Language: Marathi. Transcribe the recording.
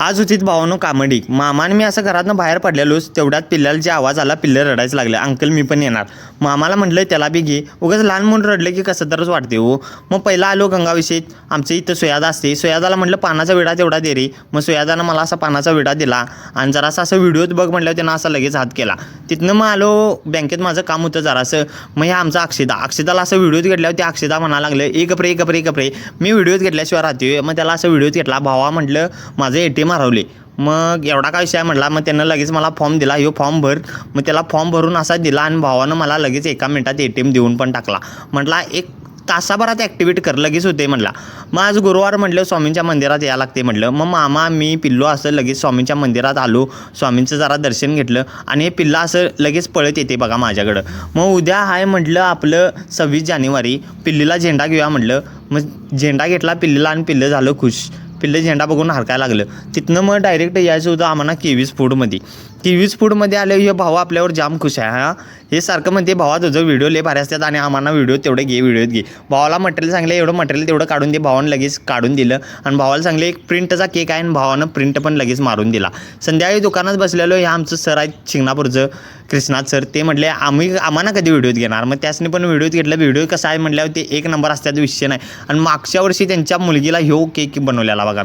आज होतीत भावानो कामडी. मामाने मी असं घरातनं बाहेर पडलेलोच तेवढ्यात पिल्ल्याला जे आवाज आला पिल्ले रडायचं लागलं. अंकल मी पण येणार. मामाला म्हटलं त्याला बी घे. उगाच लहान म्हणून रडलं की कसं तरच वाटते हो. मग पहिला आलो गंगाविषयी. आमच्या इथं सोयादा असते. सोयादाला म्हटलं पानाचा विडा तेवढा दे रे. मग सोयादानं मला असा पानाचा विडा दिला आणि जरासा असं व्हिडिओत बघ म्हटलं त्यानं असा लगेच हात केला. तिथनं मग आलो बँकेत माझं काम होतं जरासं. मग हे आमचा अक्षिदा. अक्षिताला असं व्हिडिओत घेतल्यावर ते अक्षिता म्हणायला लागलं एक कपरे एक कपरे एक कपरे मी व्हिडिओत घेतल्याशिवाय राहते मग त्याला असं व्हिडिओत घेतला. भावा म्हटलं माझं ए मारवले. मग एवढा काय विषय म्हटला मग त्यानं लगेच मला फॉर्म दिला. ह्यो फॉर्म भर मग त्याला फॉर्म भरून असा दिला आणि भावानं मला लगेच एका मिनिटात ए टी एम देऊन पण टाकला. म्हटला एक तासाभरात ॲक्टिव्हिटी कर लगेच होते म्हटला. मग आज गुरुवार म्हटलं स्वामींच्या मंदिरात यायला लागते म्हटलं. मग मामा मी पिल्लो असं लगेच स्वामींच्या मंदिरात आलो. स्वामींचं जरा दर्शन घेतलं आणि हे पिल्ला असं लगेच पळत येते बघा माझ्याकडं. मग उद्या आहे म्हटलं आपलं सव्वीस जानेवारी. पिल्लीला झेंडा घेऊया म्हटलं. मग झेंडा घेतला पिल्लीला आणि पिल्लं झालं खुश. पिल्लं झेंडा बघून हरकायला लागलं. तिथनं मग डायरेक्ट यायचं होतं आम्हाला केवीज फूडमध्ये केवीज फूडमध्ये आलं हे भाऊ आपल्यावर जाम खुश आहे हा. हे सारखं म्हणते भावा तुझं व्हिडिओ लय भारी असतात आणि आम्हाला व्हिडिओ तेवढे घे व्हिडिओत घे. भावाला मटेरियल सांगले एवढं मटेरियल तेवढं काढून दे भावानं लगेच काढून दिलं. आणि भावाला सांगले एक प्रिंटचा केक आहे आणि भावानं प्रिंट पण लगेच मारून दिला. संध्याकाळी दुकानात बसलेलो हे आमचं सर आहेत शिंगणापूरचं कृष्णात सर ते म्हटले आम्ही आम्हाला कधी व्हिडिओत घेणार? मग त्यासने पण व्हिडिओत घेतलं. व्हिडिओ कसा आहे म्हटल्यावर ते एक नंबर असतात विषय नाही. आणि मागच्या वर्षी त्यांच्या मुलगीला ह्यो केक बनवलेला बघा.